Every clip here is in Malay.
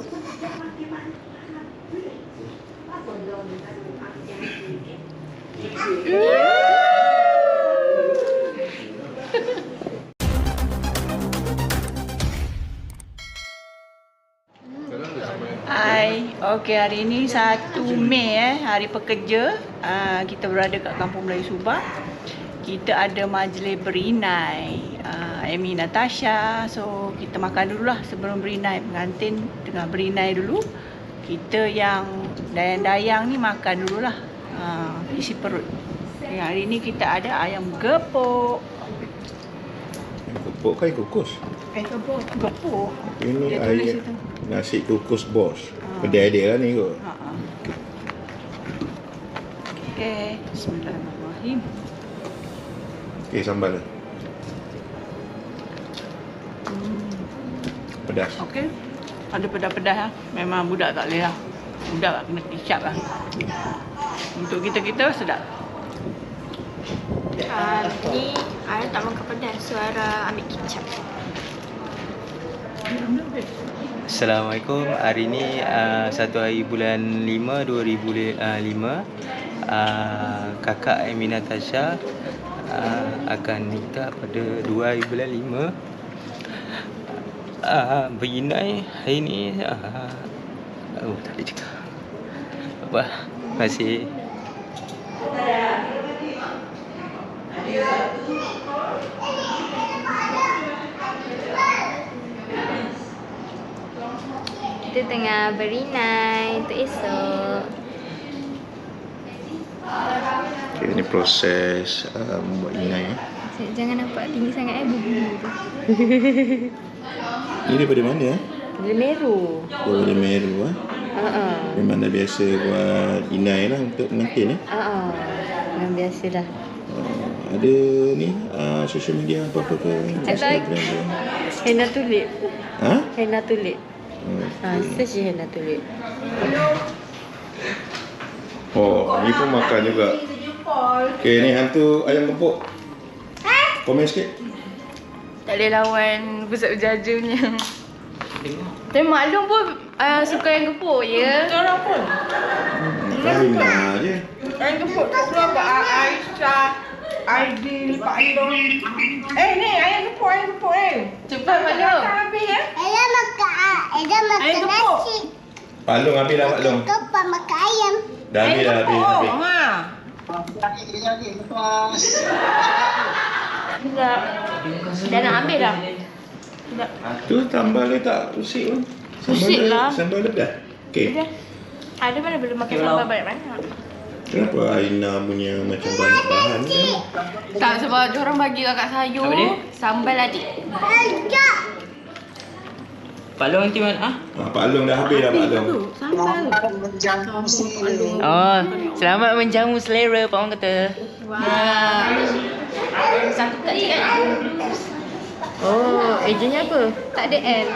Hai, okey hari ini 1 Mei eh, hari pekerja. Uh, kita berada kat Kampung Melayu Subang. Kita ada majlis berinai. Uh, Amy Natasha. So kita makan dululah sebelum berinai. Pengantin tengah berinai dulu. Kita yang dayang-dayang ni makan dululah. Uh, isi perut. Okay, hari ini kita ada ayam gepuk. Gepuk kan kukus. Eh, gepuk. Gepuk. Ini Dia ayam nasi kukus bos. Ah. Kedai dia lah ni kot. Ha ah. Okey, bismillahirrahmanirrahim. Okey sambal dia. Hmm. Pedas. Okey. Ada pedas-pedas lah. Memang budak tak boleh lah. Budak lah kena kicap lah. Untuk kita-kita sedap. Uh, ni Ara tak makan pedas So Ara ambil kicap Assalamualaikum. Hari ni uh, satu hari bulan 5 2005 uh, kakak Amy Natasha uh, akan nikah pada 2 hari bulan 5. Uh, berinai hari ni uh, oh tak boleh cakap. Apa? Kasih. Kita tengah berinai Untuk esok Okey ni proses uh, membuat inai eh. Jangan nampak tinggi sangat eh Bubur Ni daripada mana eh? Dia meru Daripada Meru eh. uh-uh. Memang dah biasa buat inai lah untuk pengantin eh. Uh-uh. Memang biasa dah Uh, ada ni uh, social media apa-apa ke? Ada. Instagram ke? Henna tulit Ha? Henna tulit ha, Okay. Search je henna tulit Oh, ni pun makan juga. Okey, ni hantu ayam gepuk. Komen sikit. Tak boleh lawan pusat berjajunya. Tapi maklum pun uh, suka yang gepuk ya. Orang pun. Nak Rina je. Yang gepuk tak keluar Pak Aisyah, Aidil, Pak Long. Eh ni ayam gepuk, ayam gepuk eh. Cepat maklum. Tak habis ya. Ada makan, ada makan Ayam gepuk. nasi. Pak Long habis dah Pak Long. Kepa makan ayam. Dah habis dah habis. habis. Ha. Dah, dah nak ambil dah. Tu tambah dia tak rusik pun. Dia- lah. Sambal dah. Okey. Ada mana belum makan sambal banyak-banyak. Kenapa Aina punya macam banyak bahan ni? kan? Tak sebab orang bagi kakak sayur, sambal adik. Ajak. Pak Long nanti mana? Ah? Ah, Pak Long dah habis dah Pak Long. Sambal. Oh, selamat menjamu selera Pak Long kata. Wah. Satu kat kan? Oh, ejennya apa? Tak ada L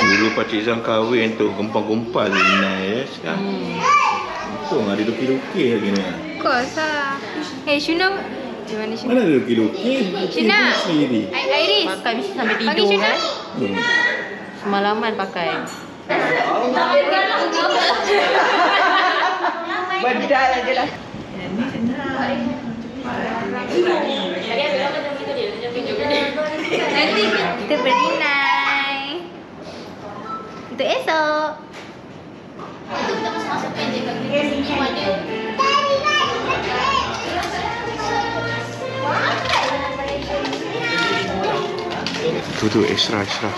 Dulu Pakcik Zam kahwin untuk gempal-gempal inai eh. Sekarang untung ada lukis-lukis lagi ni. Kos lah Eh Shuna Di mana Shuna? Mana ada lukis-lukis? Lukis Shina. buat sendiri. I- Iris Pakai mesti sampai Pagi tidur Shuna kan? Hmm. Semalaman pakai. Bedal aja dah. Nanti kita berinai Untuk esok Tu tu extra extra.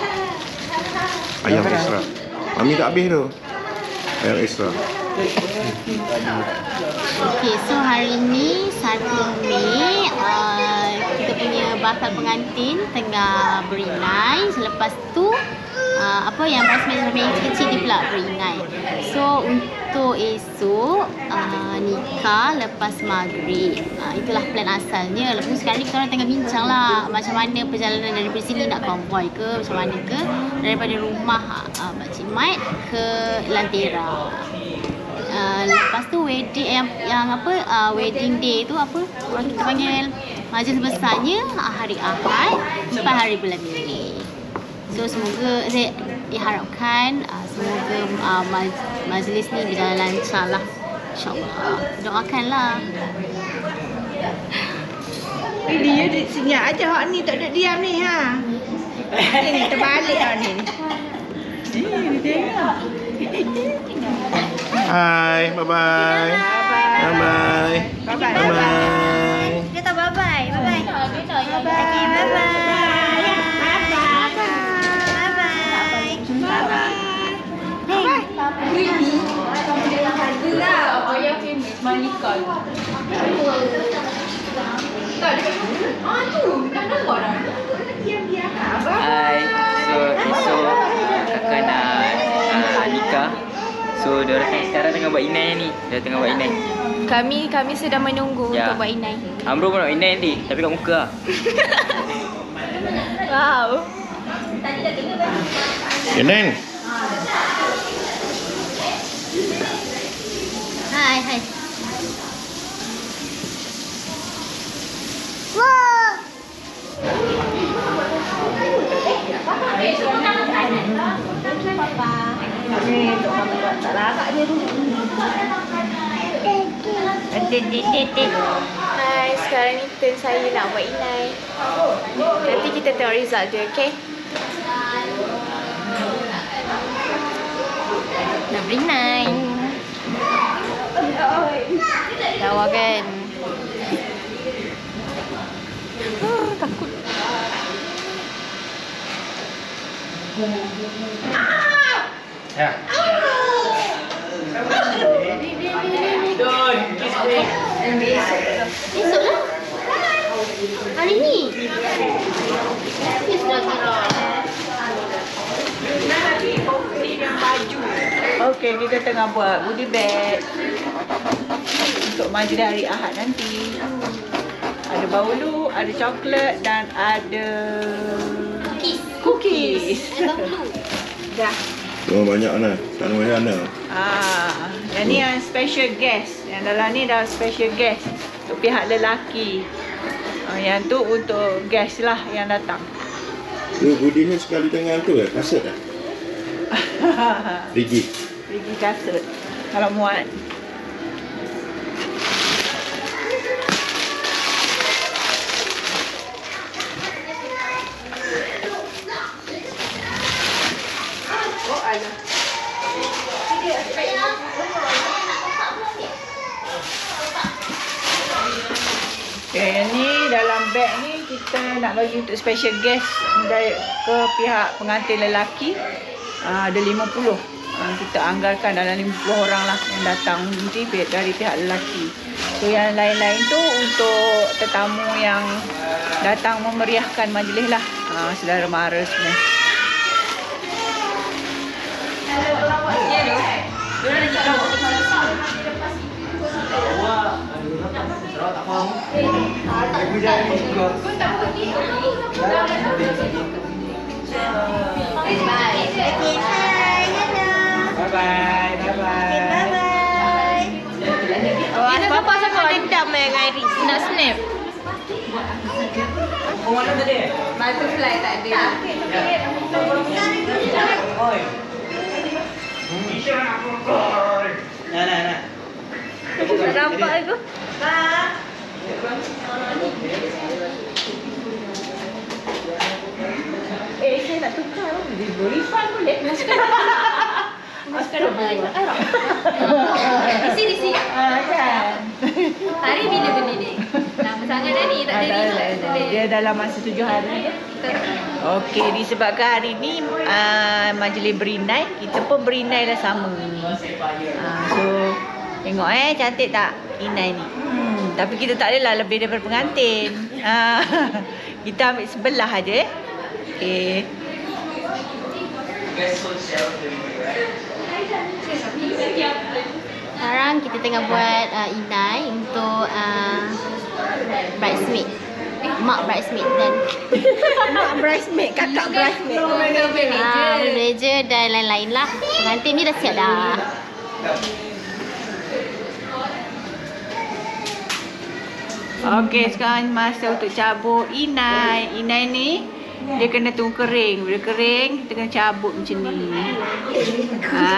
Ayam extra. Mami tak habis tu. Ayam extra. Okay, so hari ni 1 Mei uh, bakal pengantin tengah berinai. Selepas tu uh, apa yang bridesmaid kecil dia pula berinai. So untuk esok uh, nikah lepas maghrib. Uh, itulah plan asalnya. Lepas tu sekarang ni kita orang tengah bincang lah macam mana perjalanan dari sini nak konvoy ke macam mana ke daripada rumah uh, Makcik Mat ke Lantera. Uh, lepas tu wedding yang yang apa uh, wedding day tu apa orang kita panggil majlis besarnya hari Ahad 4 hari bulan Mei. So semoga saya diharapkan uh, semoga uh, maj- majlis ni berjalan lancar lah. InsyaAllah. Doakanlah. Eh, dia di senyap aja hak ni tak ada diam ni ha. Ni terbalik hak ni. Hai, bye bye. Bye bye. Bye bye. Bye bye. Okay, bye-bye. Ayah famous Malika tu. Tak ada. Ah tu, dah nampak dah. Hai. So esok uh, kakak nak uh, nikah. So dia orang sekarang tengah buat inai ni. Dia tengah buat inai. Kami kami sedang menunggu Ya. untuk buat inai. Amro pun nak inai nanti. Tapi kat muka lah. Wow. Yenen. Hai, hai. Hai, sekarang ni turn saya nak buat inai. Nanti kita tengok result dia, okay? Nak berinai. Lawa kan? Ah, takut. Ya. Esok lah. Hari ni. Okey, kita tengah buat goodie bag untuk majlis hari Ahad nanti. Ada baulu, ada coklat dan ada Cookies. cookies. Blue. Dah. Banyak mana? Sana banyak mana? Ah, yang ni yang special guest. Yang dalam ni dah special guest untuk pihak lelaki. Ah, yang tu untuk guest lah yang datang. Tu Budi ni sekali dengan tu eh, kaset eh? Rigi. Pergi kasut. Kalau muat. Kita nak bagi untuk special guest dari ke pihak pengantin lelaki. Uh, ada 50. Uh, kita anggarkan dalam 50 orang lah yang datang nanti dari pihak lelaki. So yang lain-lain tu untuk tetamu yang datang memeriahkan majlis lah. Uh, saudara mara semua. Bye Butterfly tak ada. Nampak aku? Eh, saya nak tukar. Refund boleh. Sekarang mana lagi? Arab. Isi isi. Ah, kan? Hari bila beli ni? Sangat dah ni. Tak Ah, ada dah. Dia dalam masa tujuh hari. Okey, disebabkan hari ni uh, majlis berinai, kita pun berinai dah sama. Uh, so, tengok eh, cantik tak inai ni? Hmm, tapi kita tak adalah lebih daripada pengantin. Uh, kita ambil sebelah aja eh. Okey. Sekarang kita tengah buat uh, inai untuk Mak bridesmaid dan Mak bridesmaid, kakak bridesmaid. uh, manager dan lain-lain lah. Pengantin ni dah siap dah. Okey, sekarang masa untuk cabut inai. Inai ni dia kena tunggu kering. Bila kering, kita kena cabut macam ni. Ha,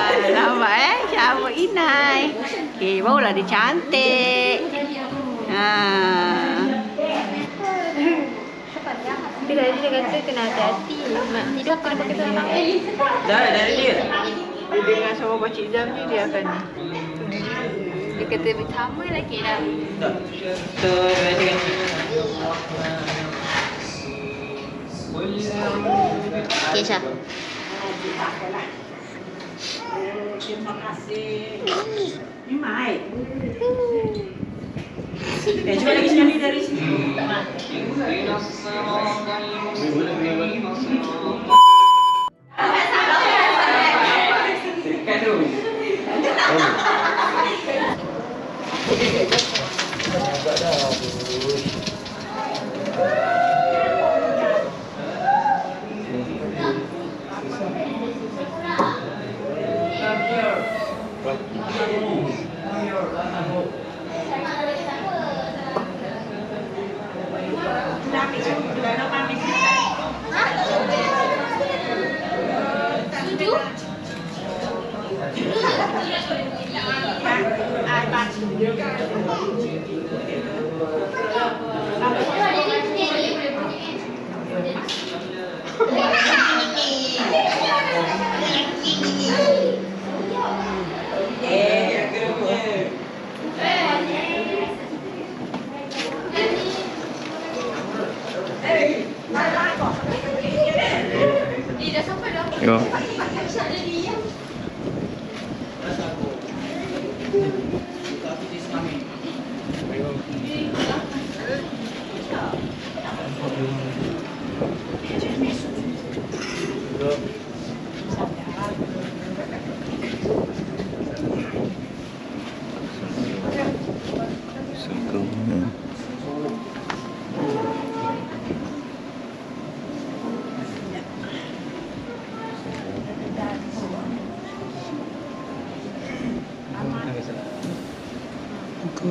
nampak eh? Cabut inai. Okey, barulah dia cantik. Ha. Tapi tadi dia kata kena hati-hati. Mak tidur kena pakai tangan. Dah, dah dia. Dia dengar suara Pakcik Jam ni dia akan Dia kata sama lagi dah. Tak. So, baca kan. Okay, Syah. Ni Mai. Eh, cuba lagi sekali dari sini. Tu.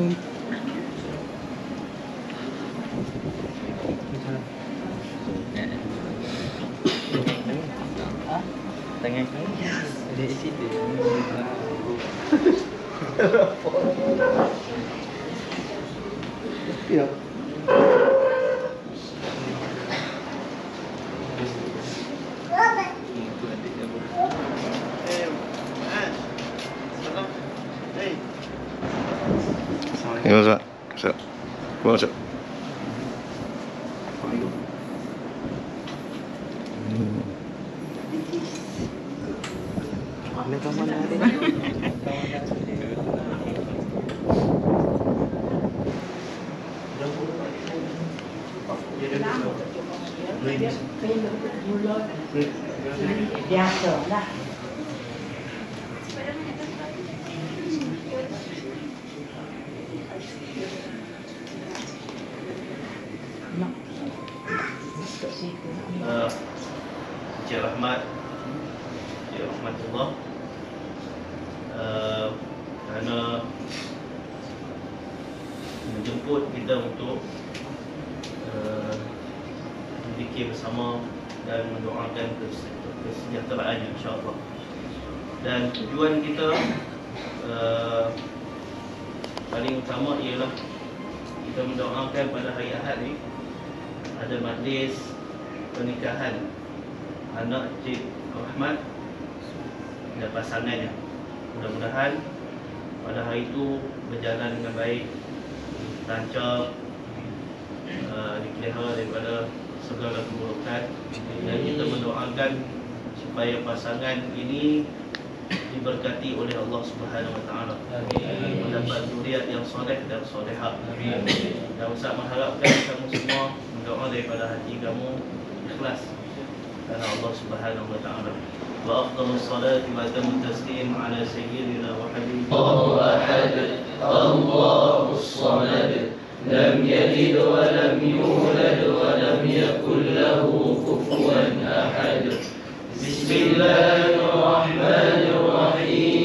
Tangan kau. Ada accident. Ya. Ya, Ustaz. Ustaz. Bawa, Ustaz. uh, Rahmatullah. Uh, kerana menjemput kita untuk uh, berzikir bersama dan mendoakan kes- kesejahteraan insyaAllah. Dan tujuan kita uh, paling utama ialah kita mendoakan pada hari Ahad ni ada majlis pernikahan anak Cik Rahmat dan pasangannya. Mudah-mudahan pada hari itu berjalan dengan baik, lancar, uh, dipelihara daripada segala keburukan dan kita mendoakan supaya pasangan ini diberkati oleh Allah Subhanahu Wa Taala. Mendapat zuriat yang soleh dan solehah. Dan Ustaz mengharapkan kamu semua mendoa daripada hati kamu ikhlas لنا الله سبحانه وتعالى. وأفضل الصلاة وأتم التسليم على سيدنا وحبيبنا الله أحد الله الصمد. لم يلد ولم يولد ولم يكن له كفوا أحد. بسم الله الرحمن الرحيم.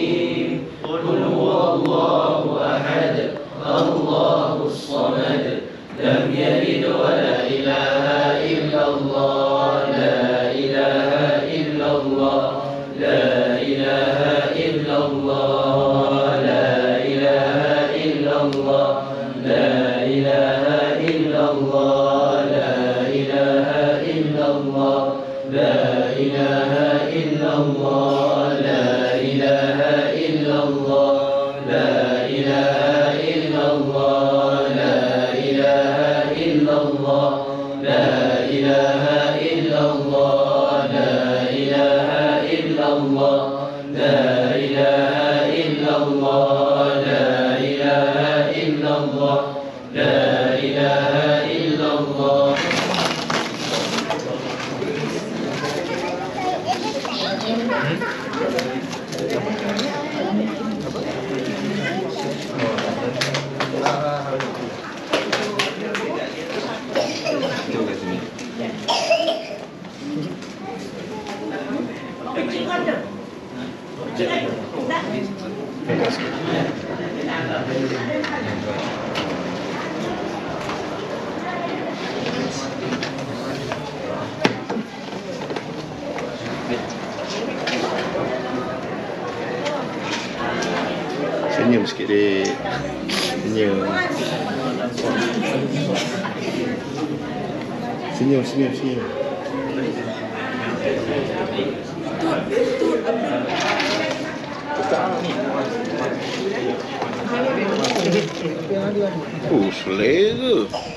إلا الله. Senyum sikit dek Senyum Senyum, senyum, senyum Oh, Oh, selera.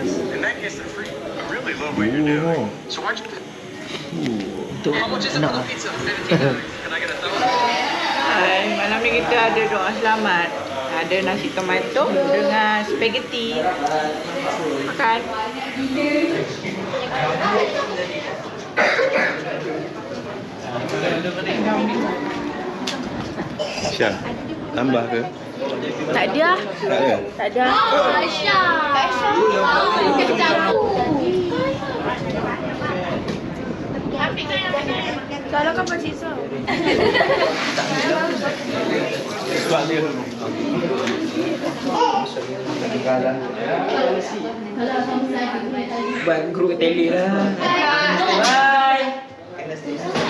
In that case, they're free. A really low way to do it. So why'd you... How much is it for the pizza? 15 Can I get a? Hai, malam ni kita ada doa selamat. Ada nasi tomato dengan spaghetti. Makan. Syah Tambah ke? Tak ada. Tak ada? Tak ada. Aisyah. Aisyah. Kecap. Salah kan Pak Sisa? Sebab dia Buat group tele lah. Bye.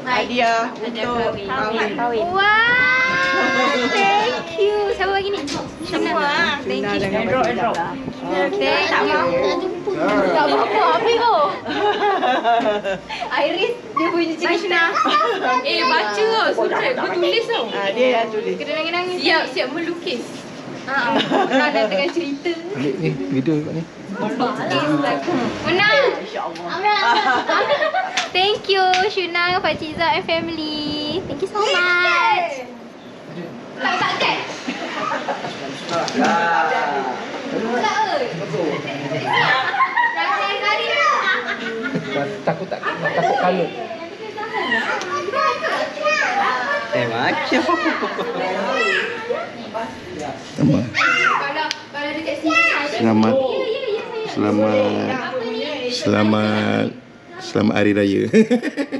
Hadiah untuk kahwin. Wow, thank you. Siapa bagi ni? Semua. Thank you. Airdrop, airdrop. Thank you. Tak apa-apa, habis tu. Iris, dia punya cerita. Eh baca tau, subscribe kau tulis tau. Ah, dia yang tulis. Kena nangis-nangis. Siap siap melukis. Ha, orang dah tengah cerita. Ambil ni video kat ni. Menang. InsyaAllah. Thank you, Shuna, Pak and family. Thank you so much. Tak tak kan? Takut tak takut kalut. Eh macam. Kalau kalau sini Selamat. Selamat Selamat Selamat Hari Raya.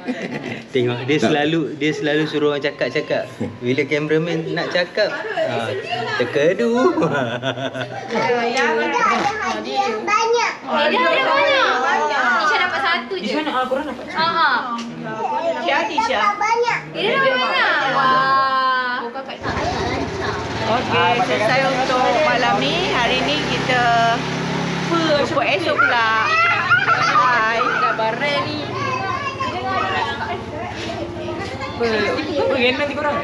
Tengok dia selalu dia selalu suruh orang cakap-cakap. Bila cameraman nak cakap, ha, terkedu. Banyak. Eh, dia ada banyak. Isha dapat satu je. Isha nak Al-Quran dapat. Ha ha. Syah hati Syah. Dia dapat banyak. Wah. Okey, selesai untuk malam ni. Hari ni kita jumpa esok pula. Barang ni. Apa? Apa nanti korang?